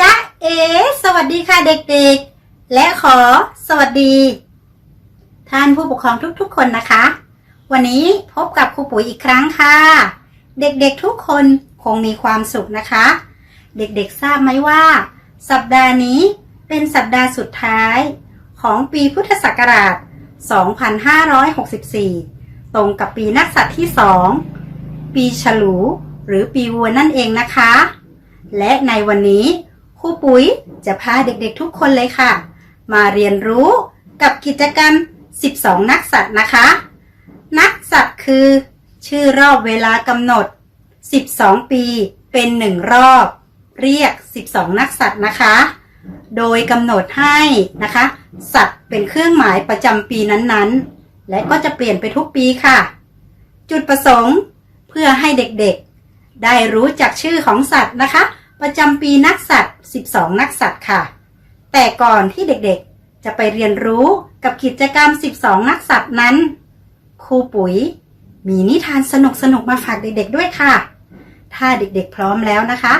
จ๊ะเอ สวัสดีค่ะเด็กๆ และขอสวัสดี ท่านผู้ปกครองทุกๆ คนนะคะ วันนี้พบกับครูปุ๋ยอีกครั้งค่ะ เด็กๆทุกคนคงมีความสุขนะคะ เด็กๆทราบไหมว่า สัปดาห์นี้เป็นสัปดาห์สุดท้ายของปีพุทธศักราช 2564 ตรงกับปีนักษัตว์ที่ 2 ปีฉลู หรือปีวัวนั่นเองนะคะ และในวันนี้ รูปุ๋ยจะพาเด็กๆทุกคนเลยค่ะ มาเรียนรู้กับกิจกรรม 12 นักสัตว์นะคะ นักสัตว์คือ ชื่อรอบเวลากำหนด 12 ปีเป็นหนึ่งรอบ เรียก 12 นักสัตว์นะคะ โดยกำหนดให้นะคะ สัตว์เป็นเครื่องหมายประจำปีนั้นๆ และก็จะเปลี่ยนไปทุกปีค่ะ จุดประสงค์เพื่อให้เด็กๆ ได้รู้จักชื่อของสัตว์นะคะ ประจำปีนักสัตว์ 12 นักสัตว์ค่ะ แต่ก่อนที่เด็กๆ จะไปเรียนรู้กับกิจกรรม 12 นักสัตว์นั้น ครูปุ๋ยมีนิทานสนุกๆมาฝากเด็กๆด้วยค่ะ ถ้าเด็กๆพร้อมแล้วนะคะ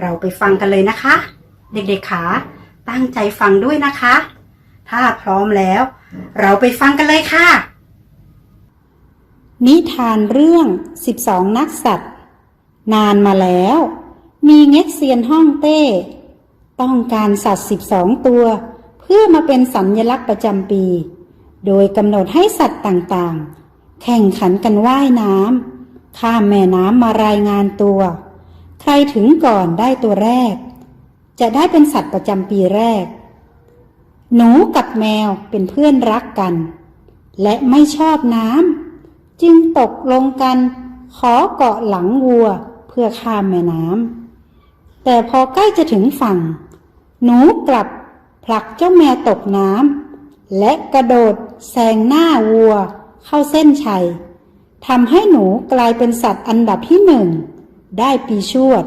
เราไปฟังกันเลยนะคะ เด็กๆขาตั้งใจฟังด้วยนะคะ ถ้าพร้อมแล้ว เราไปฟังกันเลยค่ะ นิทานเรื่อง 12 นักสัตว์ นานมาแล้ว มีเง็กเซียนฮ่องเต้ ต้องการสัตว์12ตัว เพื่อมาเป็นสัญญลักษณ์ประจำปี โดยกำหนดให้สัตว์ต่างๆ แข่งขันกันว่ายน้ำข้ามแม่น้ำมารายงานตัว ใครถึงก่อนได้ตัวแรก จะได้เป็นสัตว์ประจำปีแรก หนูกับแมวเป็นเพื่อนรักกัน และไม่ชอบน้ำจึงตกลงกัน ขอเกาะหลังวัวเพื่อข้ามแม่น้ำ แต่พอใกล้จะถึงฝั่ง หนูกลับผลักเจ้าแมวตกน้ำและกระโดดแซงหน้าวัว เข้าเส้นชัยทำให้หนูกลายเป็นสัตว์อันดับที่หนึ่ง ได้ปีชวด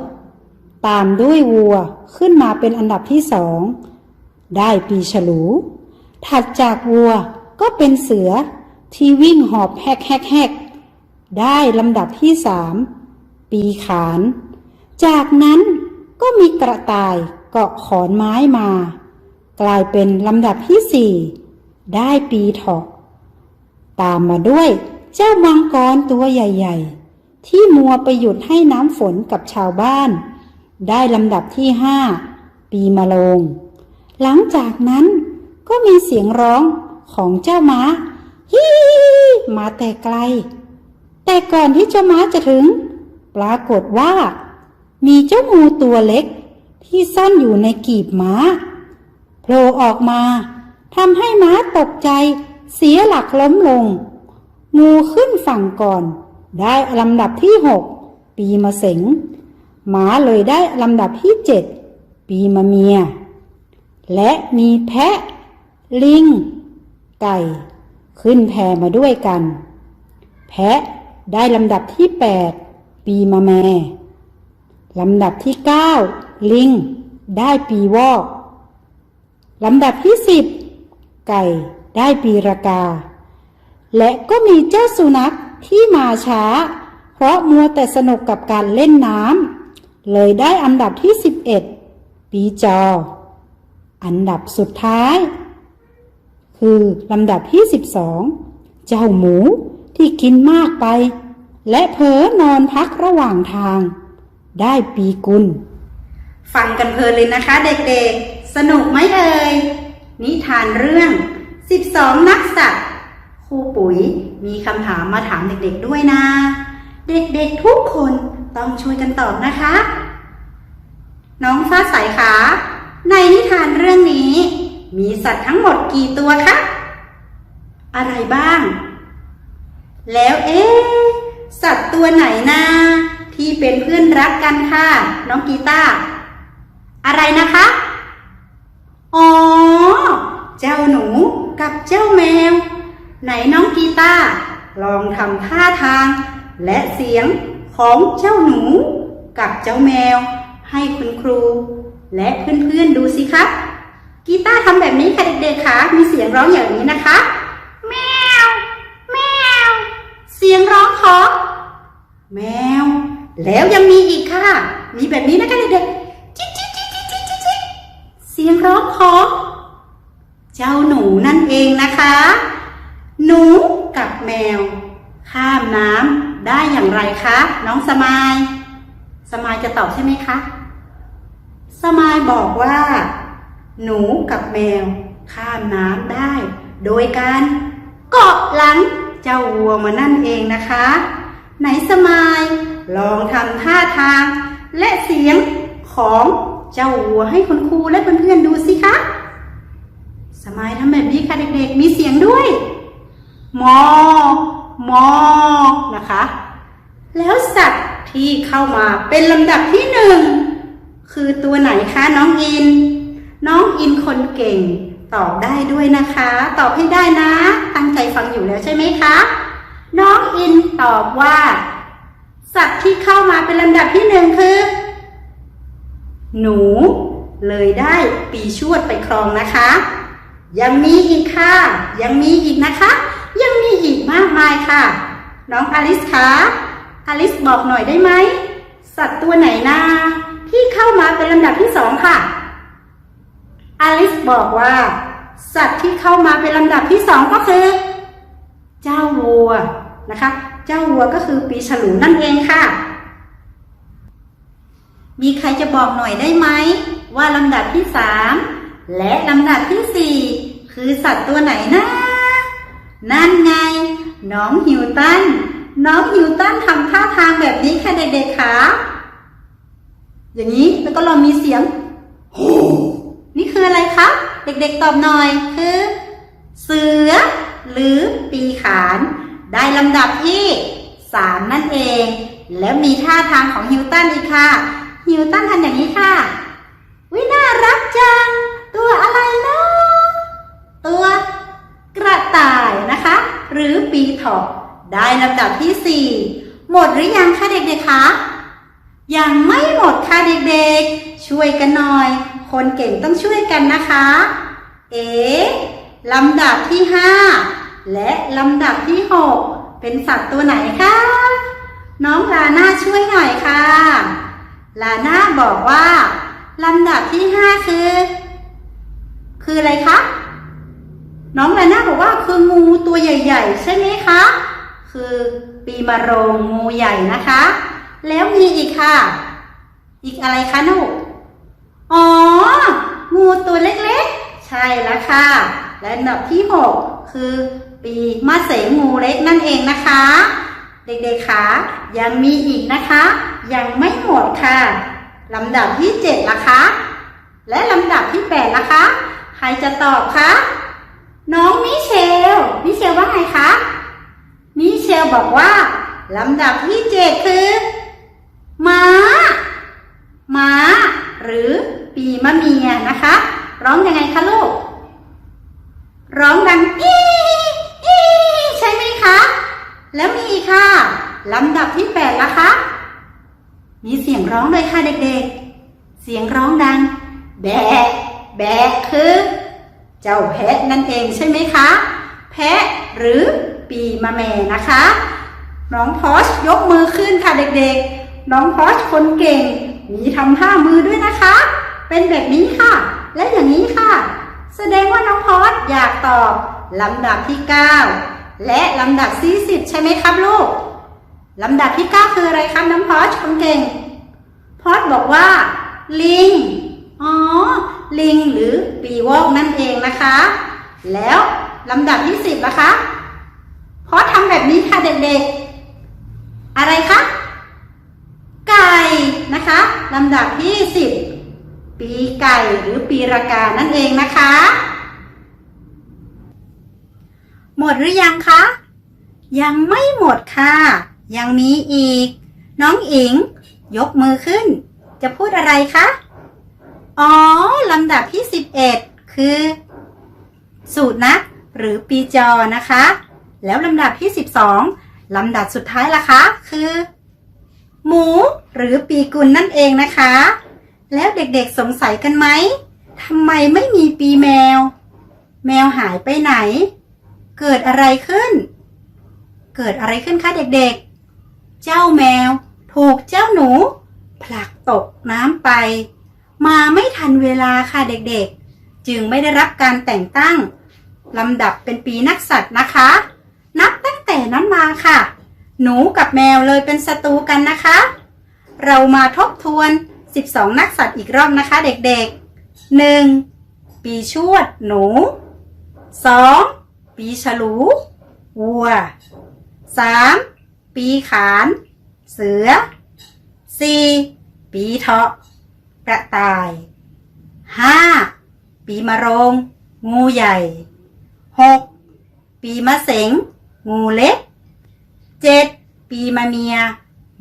ตามด้วยวัวขึ้นมาเป็นอันดับที่สอง ได้ปีฉลู ถัดจากวัวก็เป็นเสือที่วิ่งหอบแฮกแฮกแฮกได้ลำดับที่สามปีขาน จากนั้น ก็มีกระต่ายเกาะขอนไม้มา กลายเป็นลำดับที่สี่ได้ปีเถอกตามมาด้วยเจ้ามังกรตัวใหญ่ ๆ ที่มัวไปหยุดให้น้ำฝนกับชาวบ้าน ได้ลำดับที่ห้าปีมะโรงหลังจากนั้นก็มีเสียงร้องของเจ้าม้าฮีมาแต่ไกล แต่ก่อนที่เจ้าม้าจะถึง ปรากฏว่า มีเจ้างูตัวเล็กที่ซ่อนอยู่ในกีบม้าโผล่ออกมาทำให้ม้าตกใจเสียหลักล้มลง งูขึ้นฝั่งก่อน ได้ลำดับที่หกปีมะเสงหมาเลยได้ลำดับที่เจ็ดปีมะเมีย และมีแพะ ลิง ไก่ ขึ้นแพมาด้วยกัน แพะได้ลำดับที่แปดปีมะแม ลำดับที่เก้าลิง ได้ปีวอก ลำดับที่สิบไก่ได้ปีรากา และก็มีเจ้าสุนัขที่มาช้า เพราะมัวแต่สนุกกับการเล่นน้ำเลยได้อันดับที่สิบเอ็ดปีจอ อันดับสุดท้าย คือลำดับที่สิบสองเจ้าหมูที่กินมากไป และเผลอนอนพักระหว่างทาง ได้ปีกุล ฟังกันเพลินเลยนะคะเด็กๆ สนุกไหมเอ่ย นิทานเรื่อง 12 นักสัตว์ครูปุ๋ยมีคำถามมาถามเด็กๆด้วยนะ เด็กๆทุกคนต้องช่วยกันตอบนะคะ น้องฟ้าใสคะในนิทานเรื่องนี้ มีสัตว์ทั้งหมดกี่ตัวคะ อะไรบ้าง แล้วเอ๊สัตว์ตัวไหนนะ ที่เป็นเพื่อนรักกันค่ะ น้องกีตาอะไรนะคะ อ๋อ เจ้าหนูกับเจ้าแมว ไหนน้องกีตาลองทำท่าทาง และเสียงของเจ้าหนู กับเจ้าแมว ให้คุณครู และเพื่อนๆดูสิครับกีตาร์ทำแบบนี้ค่ะเด็กๆคะมีเสียงร้องอย่างนี้นะคะ แล้วยังมีอีกค่ะ มีแบบนี้นะคะเด็กๆจิ๊ดจิ๊ดจิ๊ดจิ๊ดจิ๊ดสียงร้องของเจ้าหนูนั่นเองนะคะ หนูกับแมว ข้ามน้ำได้อย่างไรคะ น้องสมาย สมายจะตอบใช่ไหมคะ สมายบอกว่า หนูกับแมว ข้ามน้ำได้ โดยการเกาะหลังเจ้าวัวมานั่นเองนะคะ ไหนสมาย ลองทำท่าทาง และเสียงของเจ้าวัวให้คุณครูและเพื่อนๆดูสิคะสมายทำแบบนี้ค่ะเด็กๆ มีเสียงด้วย มอ มอ นะคะ แล้วสัตว์ที่เข้ามาเป็นลำดับที่หนึ่งคือตัวไหนคะน้องอิน น้องอินคนเก่ง ตอบได้ด้วยนะคะ ตอบให้ได้นะ ตั้งใจฟังอยู่แล้วใช่ไหมคะ น้องอินตอบว่า สัตว์ที่เข้ามาเป็นลำดับที่หนึ่งคือ หนู เลยได้ปีชวดไปครองนะคะ ยังมีอีกค่ะ ยังมีอีกนะคะ ยังมีอีกมากมายค่ะ น้องอลิสคะอลิสบอกหน่อยได้ไหมสัตว์ตัวไหนนาที่เข้ามาเป็นลำดับที่สองค่ะ อลิสบอกว่า สัตว์ที่เข้ามาเป็นลำดับที่สองก็คือ เจ้าวัวนะคะ เจ้าวัวก็คือปีฉลูนั่นเองค่ะ มีใครจะบอกหน่อยได้ไหม ว่าลำดับที่สามและลำดับที่สี่คือสัตว์ตัวไหนนะ นั่นไง น้องฮิวตัน น้องฮิวตันทำท่าทางแบบนี้ค่ะเด็กๆค่ะอย่างนี้แล้วก็เรามีเสียงนี่คืออะไรครับ เด็กๆตอบหน่อยคือ เสือ หรือปีขาน ได้ลำดับที่สามนั่นเอง แล้วมีท่าทางของฮิวตันอีกค่ะ ฮิวตันทำอย่างนี้ค่ะ วิน่ารักจัง ตัวอะไรเนาะตัวกระต่ายนะคะ หรือปีถาะได้ลำดับที่สี่หมดหรือยังคะเด็กๆคะยังไม่หมดค่ะเด็กๆ ช่วยกันหน่อย คนเก่งต้องช่วยกันนะคะ เอ๋ลำดับที่ห้า และลำดับที่หกเป็นสัตว์ตัวไหนคะ น้องลาน่าช่วยหน่อยค่ะ ลาน่าบอกว่า ลำดับที่ห้าคือ คืออะไรคะ น้องลาน่าบอกว่าคืองูตัวใหญ่ ๆ ใช่ไหมคะ คือปีมะโรงงูใหญ่นะคะ แล้วมีอีกค่ะ อีกอะไรคะนุกอ๋อ งูตัวเล็กๆ ใช่แล้วค่ะ และลำดับที่หก คือปีมะเสงงูเล็กนั่นเองนะคะ เด็กๆคะยังมีอีกนะคะ ยังไม่หมดค่ะลำดับที่เจ็ดละคะ และลำดับที่แปดละคะ ใครจะตอบคะน้องมิเชลมิเชลว่าไงคะมิเชลบอกว่าลำดับที่เจ็ดคือม้า ม้า หรือปีมะเมียนะคะ ร้องยังไงคะลูก ร้องดังอีอีใช่ไหมคะ แล้วมีอีกค่ะลำดับที่แปดละคะ มีเสียงร้องด้วยค่ะเด็กๆ เสียงร้องดัง แบะแบะคือ เจ้าแพะนั่นเองใช่ไหมคะ แพะหรือปีมะแม่นะคะ น้องพอชยกมือขึ้นค่ะเด็กๆ น้องพอชคนเก่ง มีทำท่ามือด้วยนะคะ เป็นแบบนี้ค่ะ และอย่างนี้ค่ะ แสดงว่าน้องพอชอยากตอบลำดับที่ 9 และลำดับที่10 ใช่ไหมครับลูกลำดับที่ 9 คืออะไรครับน้องพอชคนเก่ง พอชบอกว่า ลิง อ๋อ ลิงหรือปีวอกนั่นเองนะคะ แล้วลำดับที่ 10นะคะพอชทำแบบนี้ค่ะเด็กๆ อะไรคะไก่นะคะลำดับที่ 10 ปีไก่หรือปีรากานั่นเองนะคะ หมดหรือยังคะ ยังไม่หมดค่ะ ยังมีอีก น้องอิง ยกมือขึ้น จะพูดอะไรคะ อ๋อ ลำดับที่ 11 คือ สูตรนักหรือปีจอนะคะ แล้วลำดับที่ 12 ลำดับสุดท้ายล่ะคะ คือ หมูหรือปีกุลนั่นเองนะคะ แล้วเด็กๆสงสัยกันไหมทำไมไม่มีปีแมว แมวหายไปไหน เกิดอะไรขึ้น เกิดอะไรขึ้นคะเด็กๆ เจ้าแมว ถูกเจ้าหนู ผลักตกน้ำไป มาไม่ทันเวลาค่ะเด็กๆ จึงไม่ได้รับการแต่งตั้งลำดับเป็นปีนักสัตว์นะคะ นับตั้งแต่นั้นมาค่ะ หนูกับแมวเลยเป็นศัตรูกันนะคะ เรามาทบทวน 12 นักสัตว์อีกรอบนะคะเด็กๆ 1. ปีชวดหนู 2. ปีฉลู วัว 3. ปีขาน เสือ 4. ปีเถาะกระต่าย 5. ปีมะโรง งูใหญ่ 6. ปีมะเสง งูเล็ก 7. ปีมะเมีย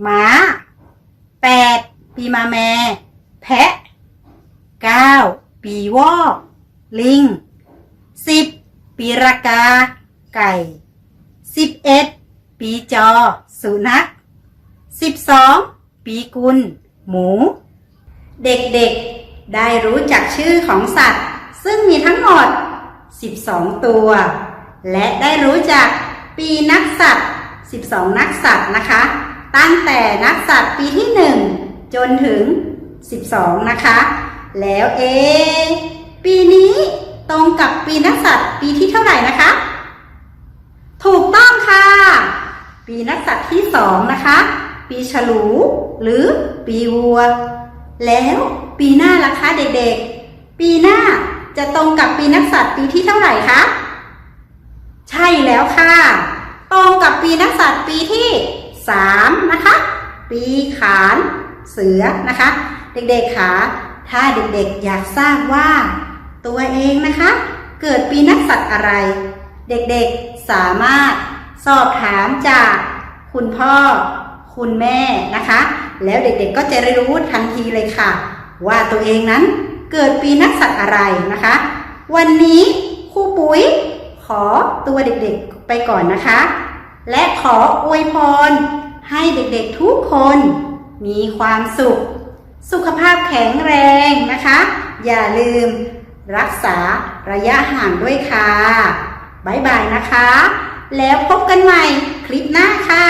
ม้า 8. ปีมะแม แพะ 9. ปีวอกลิง 10. ปีรากา ไก่ 11. ปีจอ สุนัข 12. ปีกุล หมู เด็กๆ ได้รู้จักชื่อของสัตว์ ซึ่งมีทั้งหมด 12 ตัว และได้รู้จักปีนักสัตว์ 12 นักสัตว์นะคะ ตั้งแต่นักสัตว์ปีที่ 1 จนถึง 12 นะคะ แล้วเอ ปีนี้ตรงกับปีนักสัตว์ปีที่เท่าไหร่นะคะ ถูกต้องค่ะ ปีนักสัตว์ที่สองนะคะ ปีฉลู หรือปีวัว แล้วปีหน้าล่ะคะเด็กๆ ปีหน้าจะตรงกับปีนักสัตว์ปีที่เท่าไหร่คะ ใช่แล้วค่ะ ตรงกับปีนักสัตว์ปีที่สามนะคะ ปีขาน เสือนะคะ เด็กๆคะถ้าเด็กๆอยากทราบว่า ตัวเองนะคะ เกิดปีนักสัตว์อะไร เด็กๆสามารถสอบถามจากคุณพ่อ คุณแม่นะคะ แล้วเด็กๆก็จะได้รู้ทันทีเลยค่ะ ว่าตัวเองนั้นเกิดปีนักสัตว์อะไรนะคะ วันนี้ครูปุ๋ยขอตัวเด็กๆไปก่อนนะคะ และขออวยพรให้เด็กๆทุกคน มีความสุข สุขภาพแข็งแรงนะคะ อย่าลืมรักษาระยะห่างด้วยค่ะบ๊ายบายนะคะ แล้วพบกันใหม่คลิปหน้าค่ะ